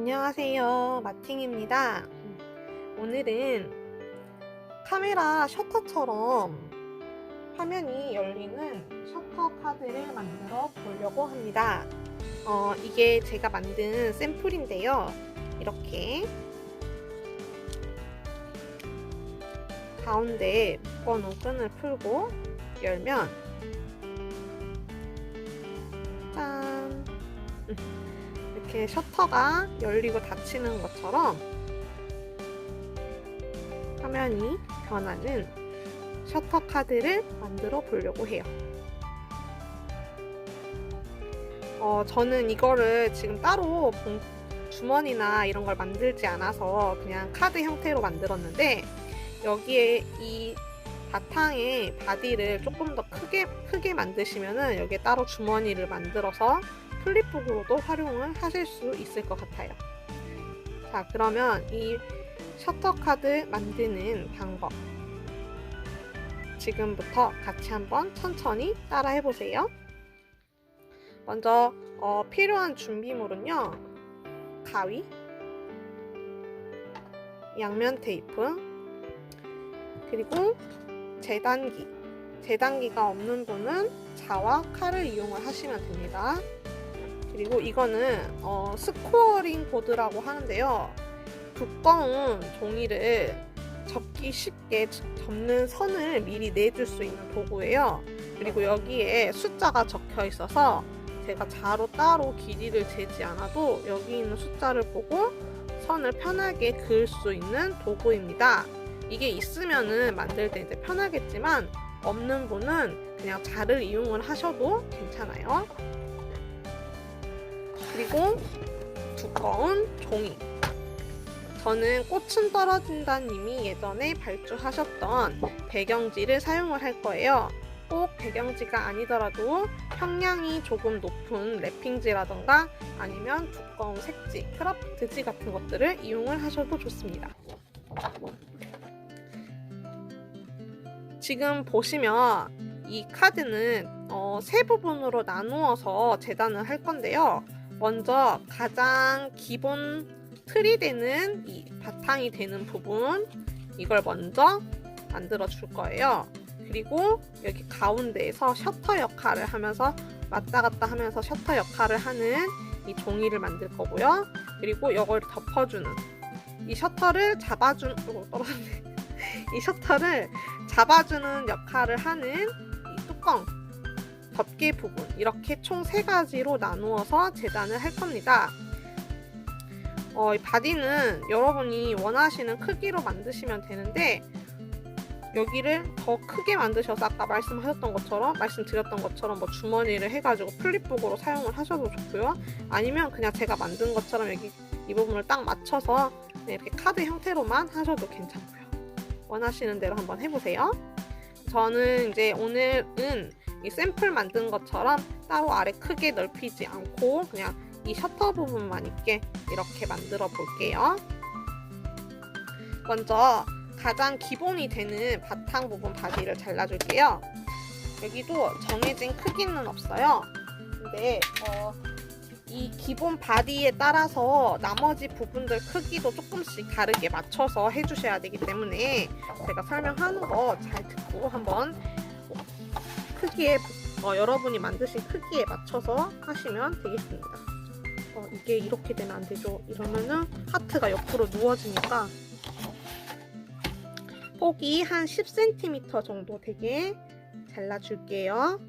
안녕하세요. 마팅입니다. 오늘은 카메라 셔터처럼 화면이 열리는 셔터 카드를 만들어 보려고 합니다. 어, 이게 제가 만든 샘플인데요. 이렇게 가운데 묶어놓은 끈을 풀고 열면 이렇게 셔터가 열리고 닫히는 것처럼 화면이 변하는 셔터 카드를 만들어 보려고 해요. 어, 저는 이거를 지금 따로 봉- 주머니나 이런 걸 만들지 않아서 그냥 카드 형태로 만들었는데 여기에 이 바탕에 바디를 조금 더 크게 크게 만드시면은 여기에 따로 주머니를 만들어서 플립북으로도 활용을 하실 수 있을 것 같아요. 자, 그러면 이 셔터 카드 만드는 방법 지금부터 같이 한번 천천히 따라 해 보세요. 먼저 어, 필요한 준비물은요. 가위, 양면 테이프, 그리고 재단기. 재단기가 없는 분은 자와 칼을 이용을 하시면 됩니다. 그리고 이거는 어, 스코어링 보드라고 하는데요. 두꺼운 종이를 접기 쉽게 접는 선을 미리 내줄 수 있는 도구예요. 그리고 여기에 숫자가 적혀 있어서 제가 자로 따로 길이를 재지 않아도 여기 있는 숫자를 보고 선을 편하게 그을 수 있는 도구입니다. 이게 있으면은 만들 때 이제 편하겠지만 없는 분은 그냥 자를 이용을 하셔도 괜찮아요. 그리고 두꺼운 종이. 저는 꽃은 떨어진다님이 예전에 발주하셨던 배경지를 사용을 할 거예요. 꼭 배경지가 아니더라도 형량이 조금 높은 랩핑지라던가 아니면 두꺼운 색지, 크라프트지 같은 것들을 이용을 하셔도 좋습니다. 지금 보시면 이 카드는 어, 세 부분으로 나누어서 재단을 할 건데요. 먼저 가장 기본 틀이 되는 이 바탕이 되는 부분 이걸 먼저 만들어 줄 거예요. 그리고 여기 가운데에서 셔터 역할을 하면서 왔다 갔다 하면서 셔터 역할을 하는 이 종이를 만들 거고요. 그리고 이걸 덮어주는 이 셔터를 떨어졌네. 이 셔터를 잡아주는 역할을 하는 이 뚜껑 덮개 부분 이렇게 총 세 가지로 나누어서 재단을 할 겁니다. 어, 이 바디는 여러분이 원하시는 크기로 만드시면 되는데 여기를 더 크게 만드셔서 아까 말씀하셨던 것처럼 말씀드렸던 것처럼 뭐 주머니를 해가지고 플립북으로 사용을 하셔도 좋고요. 아니면 그냥 제가 만든 것처럼 여기 이 부분을 딱 맞춰서 이렇게 카드 형태로만 하셔도 괜찮고요. 원하시는 대로 한번 해보세요. 저는 이제 오늘은 이 샘플 만든 것처럼 따로 아래 크게 넓히지 않고 그냥 이 셔터 부분만 있게 이렇게 만들어 볼게요. 먼저 가장 기본이 되는 바탕 부분 바디를 잘라줄게요. 여기도 정해진 크기는 없어요. 근데 어, 이 기본 바디에 따라서 나머지 부분들 크기도 조금씩 다르게 맞춰서 해주셔야 되기 때문에 제가 설명하는 거 잘 듣고 한번 크기에 어, 여러분이 만드신 크기에 맞춰서 하시면 되겠습니다. 어, 이게 이렇게 되면 안 되죠. 이러면은 하트가 옆으로 누워지니까 폭이 한 10cm 정도 되게 잘라줄게요.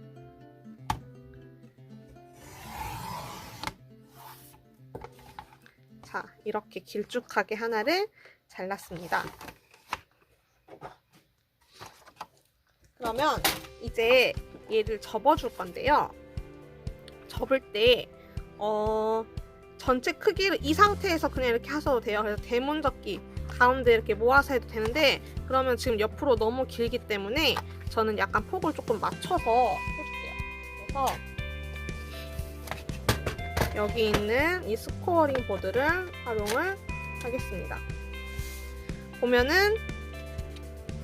자, 이렇게 길쭉하게 하나를 잘랐습니다. 그러면 이제 얘를 접어줄 건데요. 접을 때, 어, 전체 크기를 이 상태에서 그냥 이렇게 하셔도 돼요. 그래서 대문 접기 가운데 이렇게 모아서 해도 되는데, 그러면 지금 옆으로 너무 길기 때문에 저는 약간 폭을 조금 맞춰서 해줄게요. 그래서 여기 있는 이 스코어링 보드를 활용을 하겠습니다. 보면은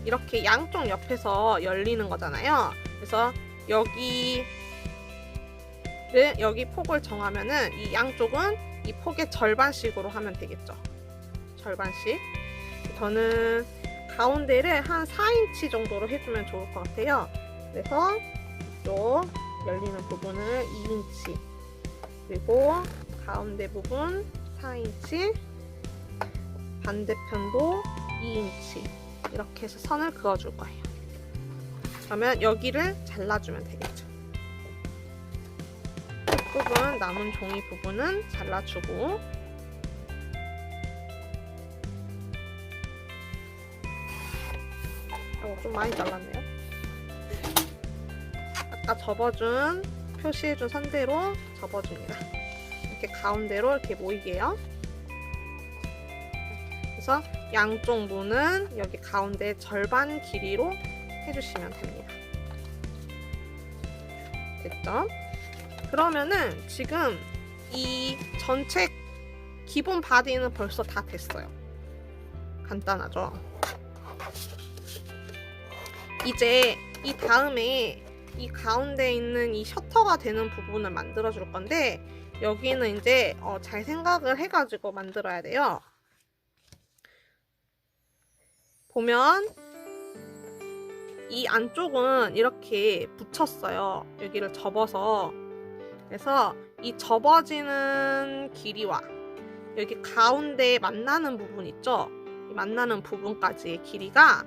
이렇게 양쪽 옆에서 열리는 거잖아요. 그래서 여기를 여기 폭을 정하면은 이 양쪽은 이 폭의 절반씩으로 하면 되겠죠. 절반씩. 저는 가운데를 한 4인치 정도로 해주면 좋을 것 같아요. 그래서 이쪽 열리는 부분을 2인치 그리고 가운데 부분 4인치 반대편도 2인치 이렇게 해서 선을 그어줄 거예요. 그러면 여기를 잘라주면 되겠죠. 끝부분 남은 종이 부분은 잘라주고 어, 좀 많이 잘랐네요. 아까 접어준 표시해준 선대로 접어줍니다. 이렇게 가운데로 이렇게 모이게요. 그래서 양쪽 문은 여기 가운데 절반 길이로 해주시면 됩니다. 됐죠? 그러면은 지금 이 전체 기본 바디는 벌써 다 됐어요. 간단하죠? 이제 이 다음에 이 가운데 있는 이 셔터가 되는 부분을 만들어 줄 건데 여기는 이제 어, 잘 생각을 해가지고 만들어야 돼요. 보면 이 안쪽은 이렇게 붙였어요. 여기를 접어서 그래서 이 접어지는 길이와 여기 가운데 만나는 부분 있죠? 이 만나는 부분까지의 길이가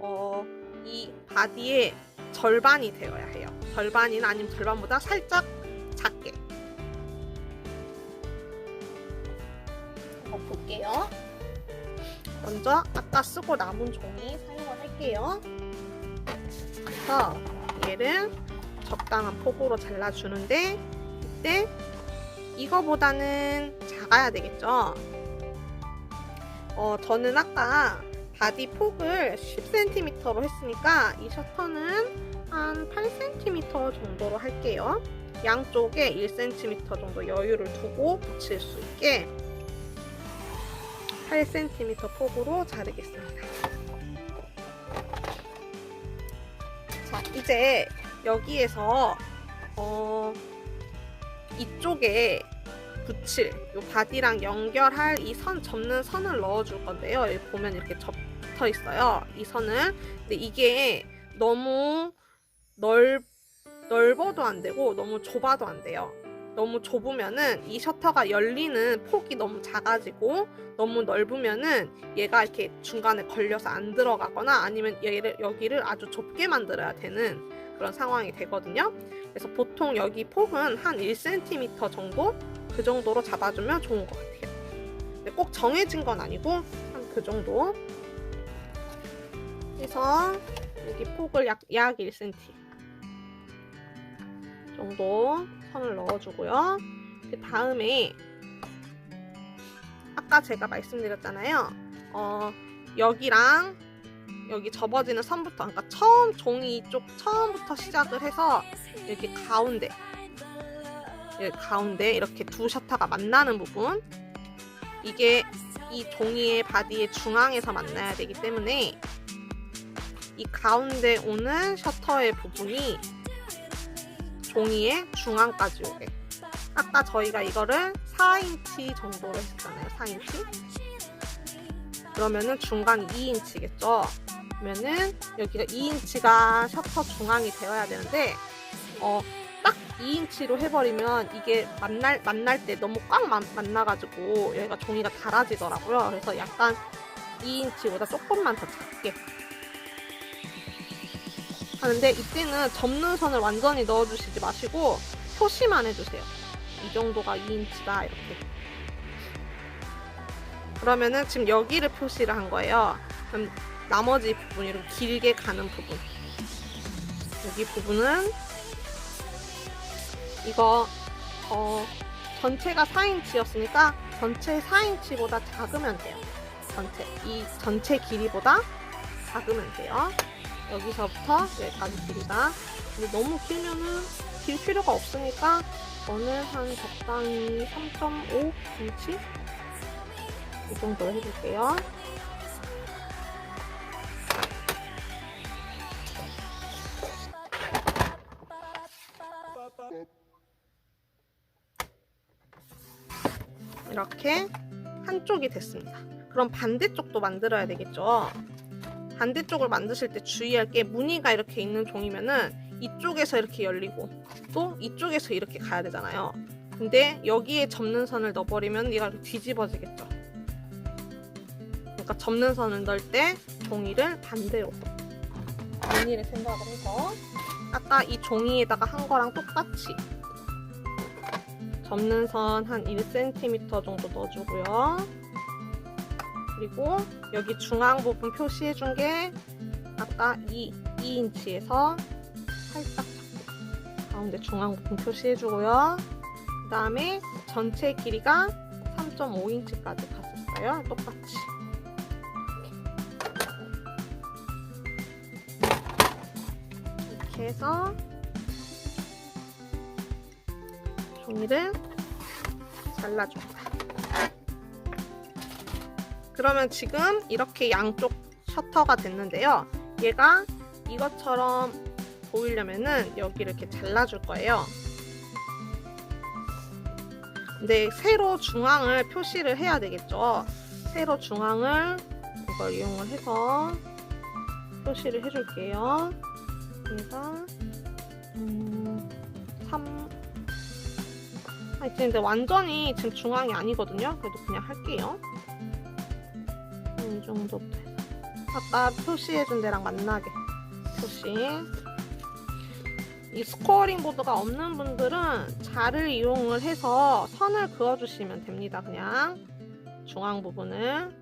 어, 이 바디의 절반이 되어야 해요. 절반이나 아니면 절반보다 살짝 작게. 한번 볼게요. 먼저 아까 쓰고 남은 종이 사용을 할게요. 그래서 얘를 적당한 폭으로 잘라주는데 이때 이거보다는 작아야 되겠죠. 어, 저는 아까 바디 폭을 10cm로 했으니까 이 셔터는 한 8cm 정도로 할게요. 양쪽에 1cm 정도 여유를 두고 붙일 수 있게 8cm 폭으로 자르겠습니다. 이제 여기에서 어, 이쪽에 붙일 이 바디랑 연결할 이 선 접는 선을 넣어줄 건데요. 여기 보면 이렇게 접붙어 있어요. 이 선을. 근데 이게 너무 넓 넓어도 안 되고 너무 좁아도 안 돼요. 너무 좁으면은 이 셔터가 열리는 폭이 너무 작아지고 너무 넓으면은 얘가 이렇게 중간에 걸려서 안 들어가거나 아니면 얘를 여기를 아주 좁게 만들어야 되는 그런 상황이 되거든요. 그래서 보통 여기 폭은 한 1cm 정도 그 정도로 잡아주면 좋은 것 같아요. 근데 꼭 정해진 건 아니고 한 그 정도. 그래서 여기 폭을 약, 약 1cm 정도 선을 넣어주고요. 그 다음에 아까 제가 말씀드렸잖아요. 어, 여기랑 여기 접어지는 선부터 그러니까 처음 종이 쪽 처음부터 시작을 해서 이렇게 가운데 여기 가운데 이렇게 두 셔터가 만나는 부분 이게 이 종이의 바디의 중앙에서 만나야 되기 때문에 이 가운데 오는 셔터의 부분이 종이의 중앙까지 오게. 아까 저희가 이거를 4인치 정도로 했잖아요. 4인치. 그러면은 중간 2인치겠죠? 그러면은 여기가 2인치가 셔터 중앙이 되어야 되는데 어, 딱 2인치로 해버리면 이게 만날 만날 때 너무 꽉 만, 만나가지고 여기가 종이가 닳아지더라고요. 그래서 약간 2인치보다 조금만 더 작게 하는데 이때는 접는 선을 완전히 넣어주시지 마시고 표시만 해주세요. 이 정도가 2인치다 이렇게. 그러면은 지금 여기를 표시를 한 거예요. 그럼 나머지 부분 이렇게 길게 가는 부분 여기 부분은 이거 어 전체가 4인치였으니까 전체 4인치보다 작으면 돼요. 전체 이 전체 길이보다 작으면 돼요. 여기서부터 여기까지 길이가 근데 너무 길면은 길 필요가 없으니까 저는 한 적당히 3.5인치 이 정도 해줄게요. 이렇게 한쪽이 됐습니다. 그럼 반대쪽도 만들어야 되겠죠. 반대쪽을 만드실 때 주의할 게 무늬가 이렇게 있는 종이면은 이쪽에서 이렇게 열리고 또 이쪽에서 이렇게 가야 되잖아요. 근데 여기에 접는 선을 넣어버리면 얘가 뒤집어지겠죠. 그러니까 접는 선을 넣을 때 종이를 반대로 무늬를 생각을 해서 아까 이 종이에다가 한 거랑 똑같이 접는 선 한 1cm 정도 넣어주고요. 그리고 여기 중앙 부분 표시해 준 게 아까 2, 2인치에서 살짝 잡고 가운데 중앙 부분 표시해 주고요. 그 다음에 전체 길이가 3.5인치까지 갔었어요. 똑같이. 이렇게 해서 종이를 잘라줍니다. 그러면 지금 이렇게 양쪽 셔터가 됐는데요. 얘가 이것처럼 보이려면은 여기를 이렇게 잘라줄 거예요. 근데 세로 중앙을 표시를 해야 되겠죠. 세로 중앙을 이걸 이용을 해서 표시를 해줄게요. 그래서 음, 3 하여튼 근데 완전히 지금 중앙이 아니거든요. 그래도 그냥 할게요. 이 정도 돼서 아까 표시해준 데랑 만나게 표시 이 스코어링 보드가 없는 분들은 자를 이용을 해서 선을 그어주시면 됩니다. 그냥 중앙 부분을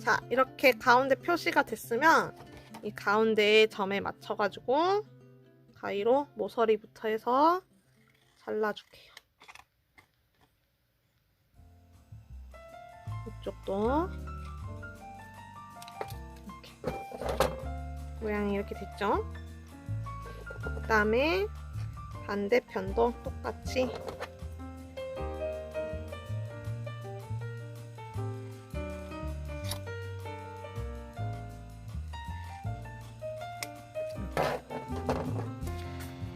자 이렇게 가운데 표시가 됐으면 이 가운데 점에 맞춰가지고 가위로 모서리부터 해서 잘라줄게요. 이쪽도. 이렇게. 모양이 이렇게 됐죠? 그 다음에 반대편도 똑같이.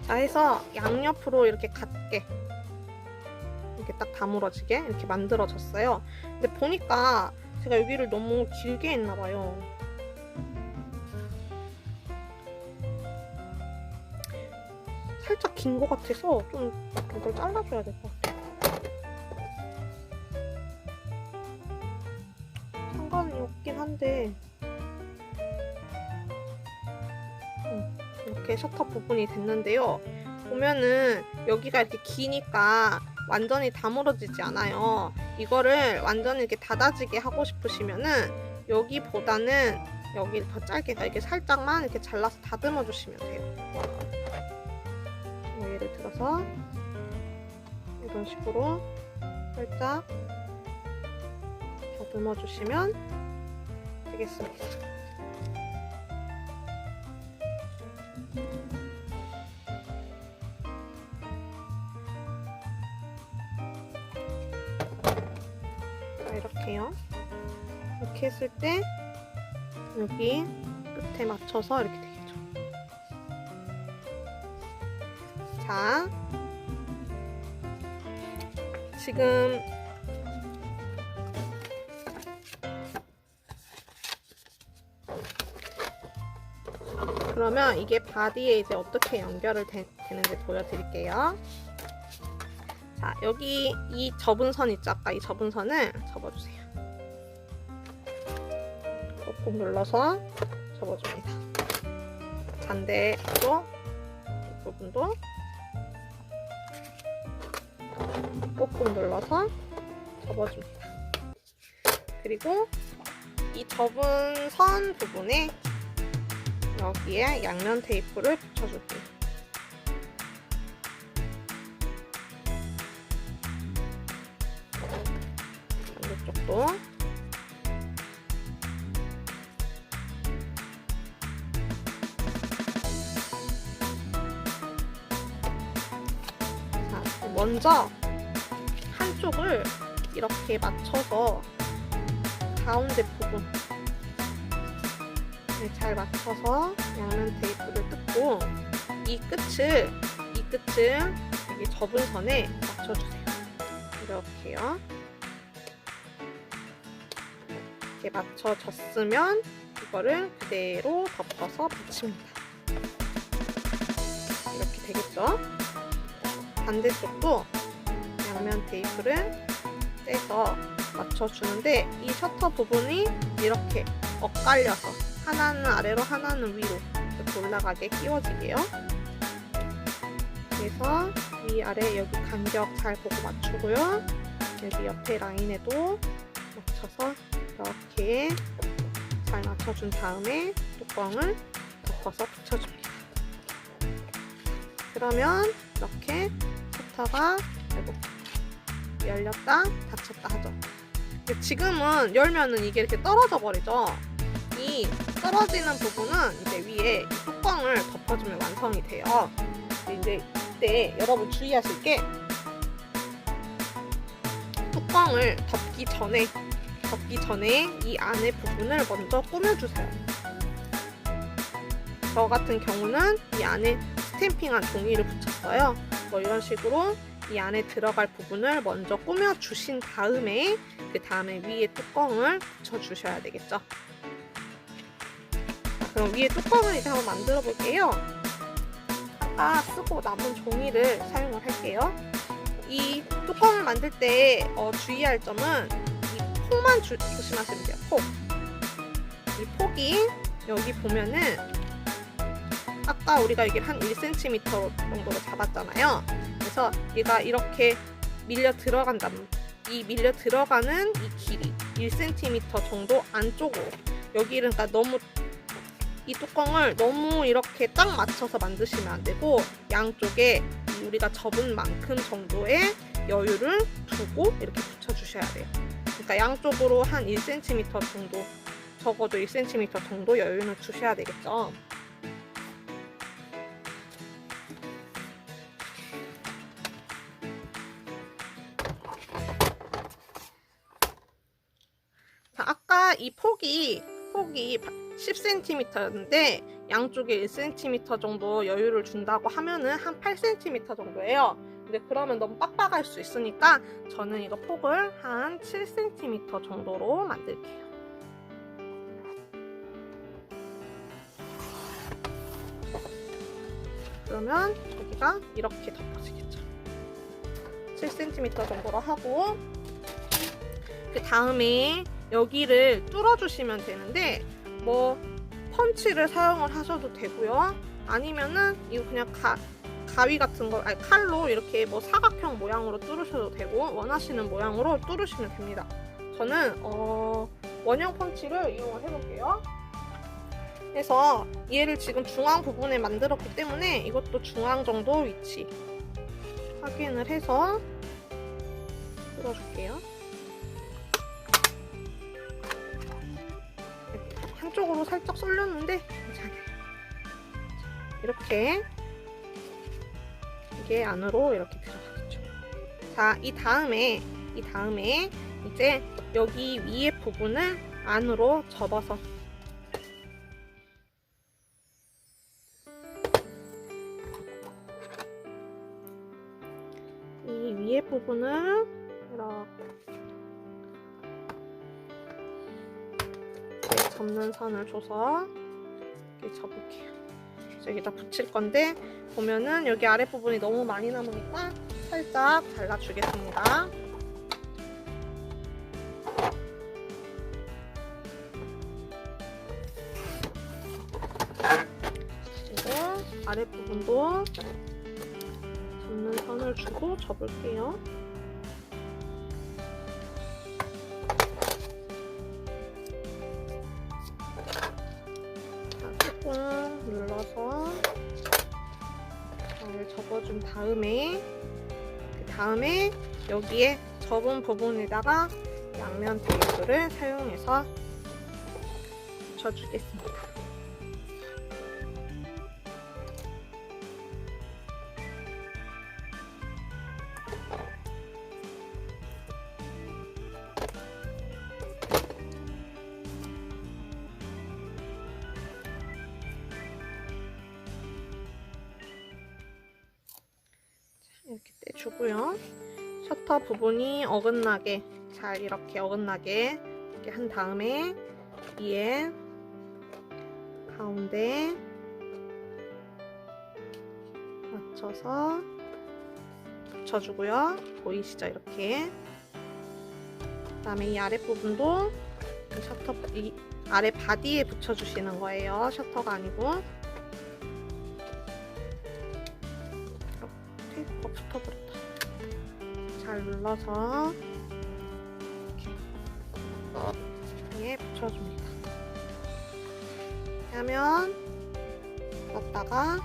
자 해서 양옆으로 이렇게 같게 딱 다물어지게 이렇게 만들어졌어요. 근데 보니까 제가 여기를 너무 길게 했나 봐요. 살짝 긴 것 같아서 좀 이걸 잘라줘야 될 것 같아요. 상관이 없긴 한데 음, 이렇게 셔터 부분이 됐는데요. 보면은 여기가 이렇게 기니까 완전히 다물어지지 않아요. 이거를 완전히 이렇게 닫아지게 하고 싶으시면은 여기보다는 여기를 더 짧게 이렇게 살짝만 이렇게 잘라서 다듬어 주시면 돼요. 뭐 예를 들어서 이런 식으로 살짝 다듬어 주시면 되겠습니다. 자, 이렇게요. 이렇게 했을 때 여기 끝에 맞춰서 이렇게 되겠죠. 자, 지금 그러면 이게 바디에 이제 어떻게 연결을 되, 되는지 보여드릴게요. 자, 여기 이 접은 선 있죠? 아까 이 접은 선을 꾹꾹 눌러서 접어줍니다. 이 부분도 꾹꾹 눌러서 접어줍니다. 그리고 이 접은 선 부분에 여기에 양면 테이프를 붙여줄게요. 먼저 한쪽을 이렇게 맞춰서 가운데 부분 네, 잘 맞춰서 양면 테이프를 뜯고 이 끝을 이 끝을 여기 접은 선에 맞춰주세요. 이렇게요. 이렇게 맞춰졌으면 이거를 그대로 덮어서 붙입니다. 이렇게 되겠죠? 반대쪽도 양면 테이프를 떼서 맞춰주는데 이 셔터 부분이 이렇게 엇갈려서 하나는 아래로 하나는 위로 이렇게 올라가게 끼워지게요. 그래서 위 아래 여기 간격 잘 보고 맞추고요. 여기 옆에 라인에도 맞춰서 이렇게 잘 맞춰준 다음에 뚜껑을 덮어서 붙여줍니다. 그러면 이렇게 셔터가 아이고, 열렸다 닫혔다 하죠. 지금은 열면은 이게 이렇게 떨어져 버리죠. 이 떨어지는 부분은 이제 위에 이 뚜껑을 덮어주면 완성이 돼요. 이제 이때 여러분 주의하실 게 뚜껑을 덮기 전에 덮기 전에 이 안에 부분을 먼저 꾸며주세요. 저 같은 경우는 이 안에 스탬핑한 종이를 붙였어요. 뭐 이런 식으로 이 안에 들어갈 부분을 먼저 꾸며 주신 다음에 그 다음에 위에 뚜껑을 붙여 주셔야 되겠죠. 자, 그럼 위에 뚜껑을 이제 한번 만들어 볼게요. 아까 쓰고 남은 종이를 사용을 할게요. 이 뚜껑을 만들 때 어, 주의할 점은 이 폭만 주, 조심하시면 돼요. 폭. 이 폭이 여기 보면은 아까 우리가 여기 한 1cm 정도로 잡았잖아요. 그래서 얘가 이렇게 밀려 들어간다. 이 밀려 들어가는 이 길이 1cm 정도 안쪽으로 여기를 그러니까 너무 이 뚜껑을 너무 이렇게 딱 맞춰서 만드시면 안 되고 양쪽에 이 우리가 접은 만큼 정도의 여유를 두고 이렇게 붙여주셔야 돼요. 그러니까 양쪽으로 한 1cm 정도 적어도 1cm 정도 여유는 주셔야 되겠죠. 이 폭이 폭이 10cm였는데 양쪽에 1cm 정도 여유를 준다고 하면은 한 8cm 정도예요. 근데 그러면 너무 빡빡할 수 있으니까 저는 이거 폭을 한 7cm 정도로 만들게요. 그러면 여기가 이렇게 덮어지겠죠. 7cm 정도로 하고 그 다음에 여기를 뚫어주시면 되는데 뭐 펀치를 사용을 하셔도 되고요. 아니면은 이거 그냥 가, 가위 같은 거, 아니 칼로 이렇게 뭐 사각형 모양으로 뚫으셔도 되고 원하시는 모양으로 뚫으시면 됩니다. 저는 어, 원형 펀치를 이용을 해볼게요. 그래서 얘를 지금 중앙 부분에 만들었기 때문에 이것도 중앙 정도 위치 확인을 해서 뚫어줄게요. 한쪽으로 살짝 괜찮아요. 이렇게 이게 안으로 이렇게 들어가겠죠. 자, 이 다음에 이 다음에 이제 여기 위에 부분을 안으로 접어서 이 위에 부분을 이렇게 접는 선을 줘서 이렇게 접을게요. 그래서 여기다 붙일 건데 보면은 여기 아랫 부분이 너무 많이 남으니까 살짝 잘라주겠습니다. 그리고 아랫 부분도 접는 선을 주고 접을게요. 잘 접어준 다음에 그 다음에 여기에 접은 부분에다가 양면 테이프를 사용해서 붙여주겠습니다. 부분이 어긋나게 잘 이렇게 어긋나게 이렇게 한 다음에 위에 가운데 맞춰서 붙여주고요. 보이시죠? 이렇게. 그 다음에 이 아랫부분도 이 셔터 이 아래 바디에 붙여주시는 거예요. 셔터가 아니고. 잘 눌러서 이렇게 붙여줍니다. 하면 닫았다가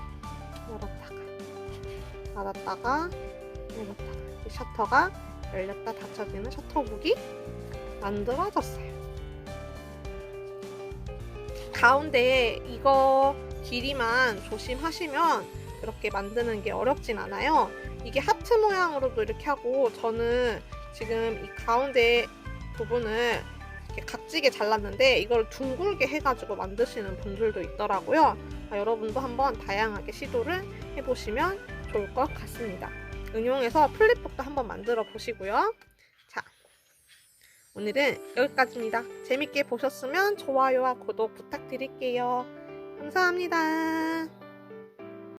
열었다가 닫았다가 열었다가 이 셔터가 열렸다 닫혀지는 셔터북이 만들어졌어요. 가운데 이거 길이만 조심하시면 이렇게 만드는 게 어렵진 않아요. 이게 하트 모양으로도 이렇게 하고 저는 지금 이 가운데 부분을 이렇게 각지게 잘랐는데 이걸 둥글게 해가지고 만드시는 분들도 있더라고요. 아, 여러분도 한번 다양하게 시도를 해보시면 좋을 것 같습니다. 응용해서 플립북도 한번 만들어 보시고요. 자, 오늘은 여기까지입니다. 재밌게 보셨으면 좋아요와 구독 부탁드릴게요. 감사합니다.